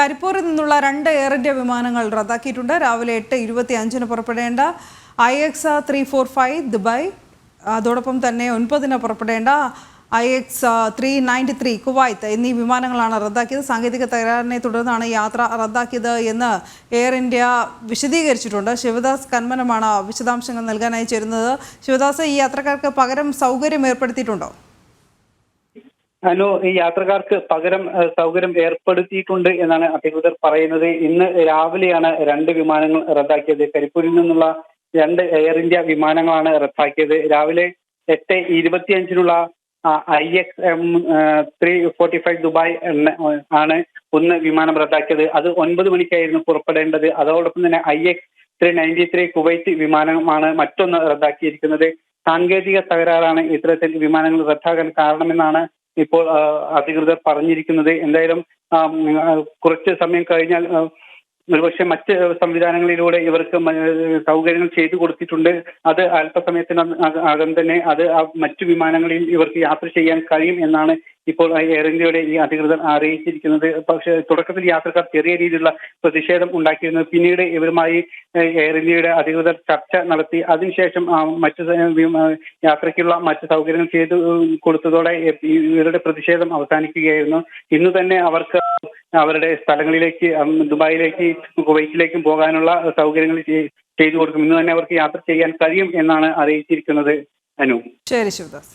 കരിപ്പൂരിൽ നിന്നുള്ള രണ്ട് എയർ ഇന്ത്യ വിമാനങ്ങൾ റദ്ദാക്കിയിട്ടുണ്ട്. രാവിലെ എട്ട് ഇരുപത്തി അഞ്ചിന് പുറപ്പെടേണ്ട I X three four five Dubai അതോടൊപ്പം തന്നെ ഒൻപതിന് പുറപ്പെടേണ്ട I X three ninety three Kuwait എന്നീ വിമാനങ്ങളാണ് റദ്ദാക്കിയത്. സാങ്കേതിക തകരാറിനെ തുടർന്നാണ് യാത്ര റദ്ദാക്കിയത് എന്ന് എയർ ഇന്ത്യ വിശദീകരിച്ചിട്ടുണ്ട്. ശിവദാസ് കന്മനമാണ് വിശദാംശങ്ങൾ നൽകാനായി ചേരുന്നത്. ശിവദാസ് ഈ യാത്രക്കാർക്ക് പകരം സൗകര്യം ഏർപ്പെടുത്തിയിട്ടുണ്ടോ? അനു ഈ യാത്രക്കാർക്ക് പകരം സൗകര്യം ഏർപ്പെടുത്തിയിട്ടുണ്ട് എന്നാണ് അധികൃതർ പറയുന്നത്. ഇന്ന് രാവിലെയാണ് രണ്ട് വിമാനങ്ങൾ റദ്ദാക്കിയത്. കരിപ്പൂരിൽ നിന്നുള്ള രണ്ട് എയർ ഇന്ത്യ വിമാനങ്ങളാണ് റദ്ദാക്കിയത്. രാവിലെ എട്ട് ഇരുപത്തിയഞ്ചിനുള്ള I X M three forty five Dubai ആണ് ഒന്ന് വിമാനം റദ്ദാക്കിയത്. അത് ഒൻപത് മണിക്കായിരുന്നു പുറപ്പെടേണ്ടത്. അതോടൊപ്പം തന്നെ I X three ninety three Kuwait വിമാനമാണ് മറ്റൊന്ന് റദ്ദാക്കിയിരിക്കുന്നത്. സാങ്കേതിക തകരാറാണ് ഇത്തരത്തിൽ വിമാനങ്ങൾ റദ്ദാക്കാൻ കാരണമെന്നാണ് ഇപ്പോൾ അധികൃതർ പറഞ്ഞിരിക്കുന്നത് എന്തായാലും കുറച്ച് സമയം കഴിഞ്ഞാൽ ഒരുപക്ഷെ മറ്റ് സംവിധാനങ്ങളിലൂടെ ഇവർക്ക് സൗകര്യങ്ങൾ ചെയ്തു കൊടുത്തിട്ടുണ്ട്. അത് അല്പസമയത്തിനകം തന്നെ അത് മറ്റു വിമാനങ്ങളിൽ ഇവർക്ക് യാത്ര ചെയ്യാൻ കഴിയും എന്നാണ് ഇപ്പോൾ എയർ ഇന്ത്യയുടെ ഈ അധികൃതർ അറിയിച്ചിരിക്കുന്നത് പക്ഷേ തുടക്കത്തിൽ യാത്രക്കാർ ചെറിയ രീതിയിലുള്ള പ്രതിഷേധം ഉണ്ടാക്കിയിരുന്നു. പിന്നീട് ഇവരുമായി എയർ ഇന്ത്യയുടെ അധികൃതർ ചർച്ച നടത്തി. അതിനുശേഷം മറ്റു യാത്രയ്ക്കുള്ള മറ്റു സൗകര്യങ്ങൾ ചെയ്തു കൊടുത്തതോടെ ഇവരുടെ പ്രതിഷേധം അവസാനിക്കുകയായിരുന്നു. ഇന്ന് തന്നെ അവർക്ക് അവരുടെ സ്ഥലങ്ങളിലേക്ക് ദുബായിലേക്ക് കുവൈറ്റിലേക്കും പോകാനുള്ള സൗകര്യങ്ങൾ ചെയ്തു കൊടുക്കും. ഇന്ന് തന്നെ അവർക്ക് യാത്ര ചെയ്യാൻ കഴിയും എന്നാണ് അറിയിച്ചിരിക്കുന്നത് അനു. ശരി ശിവദാസ്.